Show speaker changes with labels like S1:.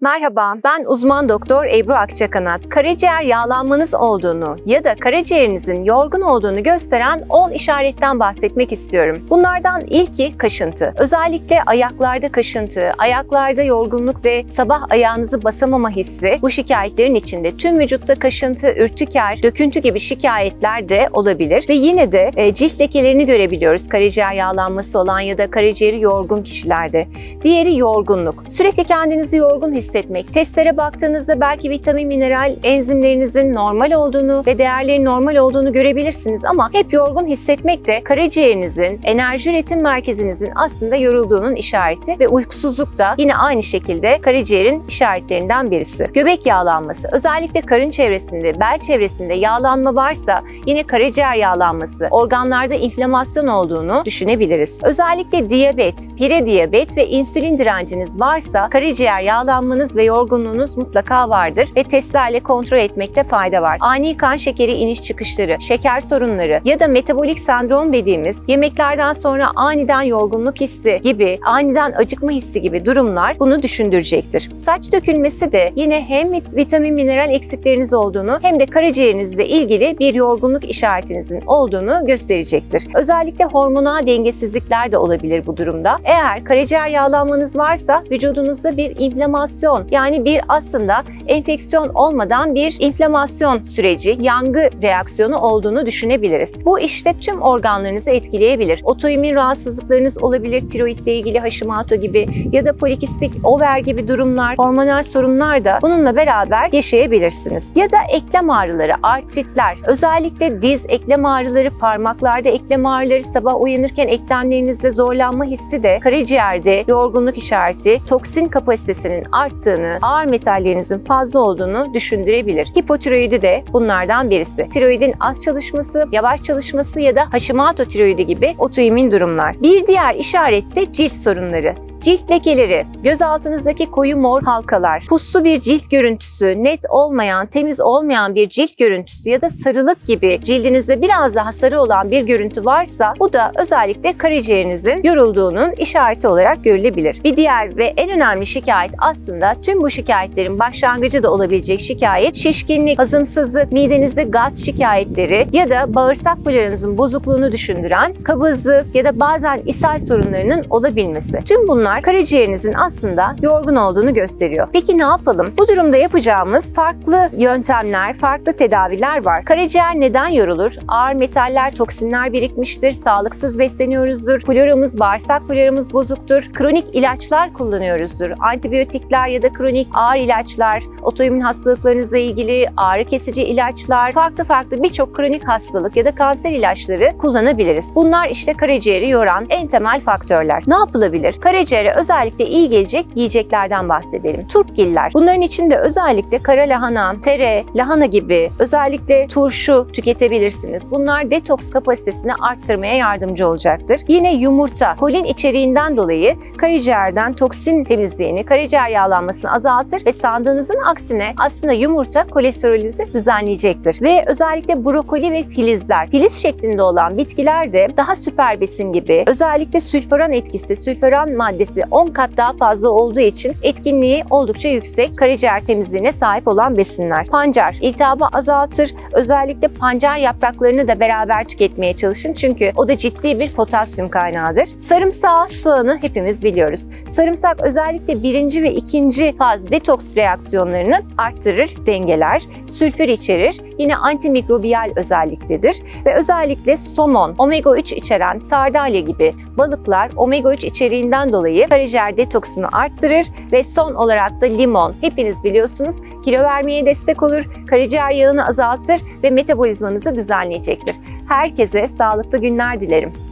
S1: Merhaba, ben uzman doktor Ebru Akçakanat. Karaciğer yağlanmanız olduğunu ya da karaciğerinizin yorgun olduğunu gösteren 10 işaretten bahsetmek istiyorum. Bunlardan ilki kaşıntı. Özellikle ayaklarda kaşıntı, ayaklarda yorgunluk ve sabah ayağınızı basamama hissi bu şikayetlerin içinde. Tüm vücutta kaşıntı, ürtüker, döküntü gibi şikayetler de olabilir ve yine de e, cilt lekelerini görebiliyoruz karaciğer yağlanması olan ya da karaciğeri yorgun kişilerde. Diğeri yorgunluk. Sürekli kendinizi yorgun hissetmek. Testlere baktığınızda belki vitamin, mineral, enzimlerinizin normal olduğunu ve değerlerin normal olduğunu görebilirsiniz ama hep yorgun hissetmek de karaciğerinizin, enerji üretim merkezinizin aslında yorulduğunun işareti ve uykusuzluk da yine aynı şekilde karaciğerin işaretlerinden birisi. Göbek yağlanması, özellikle karın çevresinde, bel çevresinde yağlanma varsa yine karaciğer yağlanması, organlarda inflamasyon olduğunu düşünebiliriz. Özellikle diyabet, prediyabet ve insülin direnciniz varsa karaciğer yağlanmanız ve yorgunluğunuz mutlaka vardır ve testlerle kontrol etmekte fayda var. Ani kan şekeri iniş çıkışları, şeker sorunları ya da metabolik sendrom dediğimiz yemeklerden sonra aniden yorgunluk hissi gibi, aniden acıkma hissi gibi durumlar bunu düşündürecektir. Saç dökülmesi de yine hem vit- vitamin mineral eksikleriniz olduğunu hem de karaciğerinizle ilgili bir yorgunluk işaretinizin olduğunu gösterecektir. Özellikle hormonal dengesizlikler de olabilir bu durumda. Eğer karaciğer yağlanmanız varsa vücudunuzda bir inflamasyon yani bir aslında enfeksiyon olmadan bir inflamasyon süreci, yangı reaksiyonu olduğunu düşünebiliriz. Bu işte tüm organlarınızı etkileyebilir. Otoimmün rahatsızlıklarınız olabilir, tiroidle ilgili Hashimoto gibi ya da polikistik over gibi durumlar, hormonal sorunlar da bununla beraber yaşayabilirsiniz. Ya da eklem ağrıları, artritler, özellikle diz eklem ağrıları, parmaklarda eklem ağrıları, sabah uyanırken eklemlerinizde zorlanma hissi de karaciğerde yorgunluk işareti, toksin kapasitesinin arttığını, ağır metallerinizin fazla olduğunu düşündürebilir. Hipotiroidi de bunlardan birisi. Tiroidin az çalışması, yavaş çalışması ya da Hashimoto tiroidi gibi otoimmün durumlar. Bir diğer işaret de cilt sorunları. Cilt lekeleri, göz altınızdaki koyu mor halkalar, puslu bir cilt görüntüsü, net olmayan, temiz olmayan bir cilt görüntüsü ya da sarılık gibi cildinizde biraz daha sarı olan bir görüntü varsa bu da özellikle karaciğerinizin yorulduğunun işareti olarak görülebilir. Bir diğer ve en önemli şikayet aslında tüm bu şikayetlerin başlangıcı da olabilecek şikayet şişkinlik, hazımsızlık, midenizde gaz şikayetleri ya da bağırsak floranızın bozukluğunu düşündüren kabızlık ya da bazen ishal sorunlarının olabilmesi. Tüm bunlar karaciğerinizin aslında yorgun olduğunu gösteriyor. Peki ne yapalım? Bu durumda yapacağımız farklı yöntemler, farklı tedaviler var. Karaciğer neden yorulur? Ağır metaller, toksinler birikmiştir, sağlıksız besleniyoruzdur, floramız, bağırsak floramız bozuktur, kronik ilaçlar kullanıyoruzdur. Antibiyotikler ya da kronik ağır ilaçlar, otoimmün hastalıklarınızla ilgili ağrı kesici ilaçlar, farklı farklı birçok kronik hastalık ya da kanser ilaçları kullanabiliriz. Bunlar işte karaciğeri yoran en temel faktörler. Ne yapılabilir? Karaciğere özellikle iyi gelecek yiyeceklerden bahsedelim. Turpgiller. Bunların içinde özellikle kara lahana, tere, lahana gibi özellikle turşu tüketebilirsiniz. Bunlar detoks kapasitesini arttırmaya yardımcı olacaktır. Yine yumurta, kolin içeriğinden dolayı karaciğerden toksin temizliğini, karaciğer yağlanmasını azaltır ve sandığınızın aksine aslında yumurta kolesterolünüzü düzenleyecektir. Ve özellikle brokoli ve filizler, filiz şeklinde olan bitkiler de daha süper besin gibi özellikle sülforan etkisi, sülforan maddesi 10 kat daha fazla olduğu için etkinliği oldukça yüksek karaciğer temizliğine sahip olan besinler. Pancar, iltihabı azaltır. Özellikle pancar yapraklarını da beraber tüketmeye çalışın çünkü o da ciddi bir potasyum kaynağıdır. Sarımsağı, soğanı hepimiz biliyoruz. Sarımsak özellikle birinci ve ikinci faz detoks reaksiyonlarını arttırır, dengeler, sülfür içerir. Yine antimikrobiyal özelliktedir ve özellikle somon, omega 3 içeren sardalya gibi balıklar omega 3 içeriğinden dolayı karaciğer detoksunu arttırır ve son olarak da limon. Hepiniz biliyorsunuz kilo vermeye destek olur, karaciğer yağını azaltır ve metabolizmanızı düzenleyecektir. Herkese sağlıklı günler dilerim.